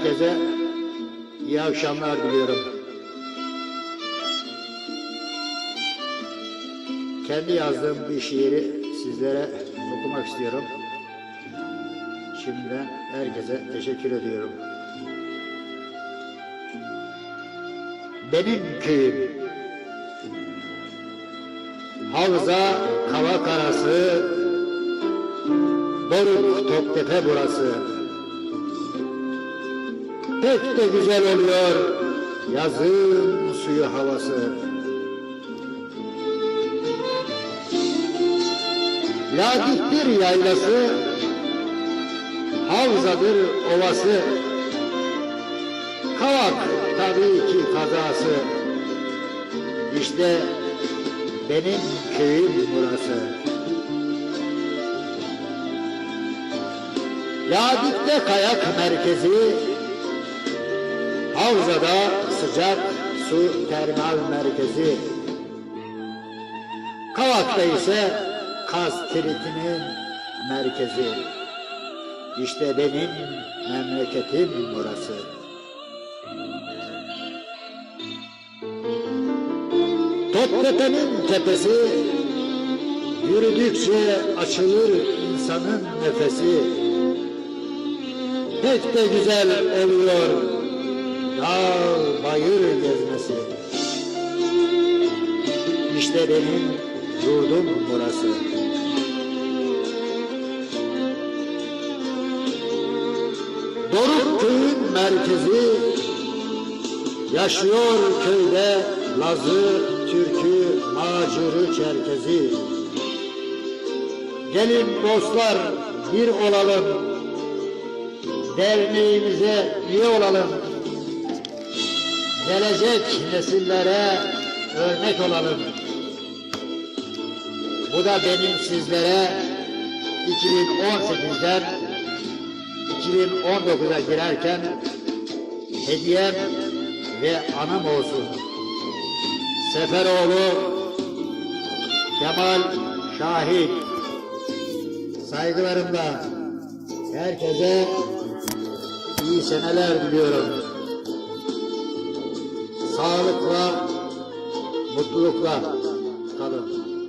herkese iyi akşamlar diliyorum. Kendi yazdığım bir şiiri sizlere okumak istiyorum. Şimdiden herkese teşekkür ediyorum. Benim köyüm Havza Kavak arası Doruk Toktepe burası Pek de güzel oluyor. Yazın suyu havası. Ladiktir yaylası Havzadır ovası. Kavak tabii ki kazası. İşte benim köyüm burası. Ladik'te kayak merkezi Havzada sıcak su termal merkezi. Kavak'ta ise kaz tritinin merkezi. İşte benim memleketim burası. Toptepe'nin tepesi Yürüdükçe açılır insanın nefesi. Pek de güzel oluyor Dağ bayır gezmesi İşte benim yurdum burası Doruk köyün merkezi Yaşıyor köyde Lazı, Türkü, Macuru, Çerkezi. Gelin dostlar bir olalım. Derneğimize üye olalım. Gelecek nesillere örnek olalım. Bu da benim sizlere 2018'den 2019'a girerken hediyem ve anım olsun. Seferoğlu Kemal Şahit saygılarımla herkese iyi seneler diliyorum. Sağlıkla, mutlulukla kalın.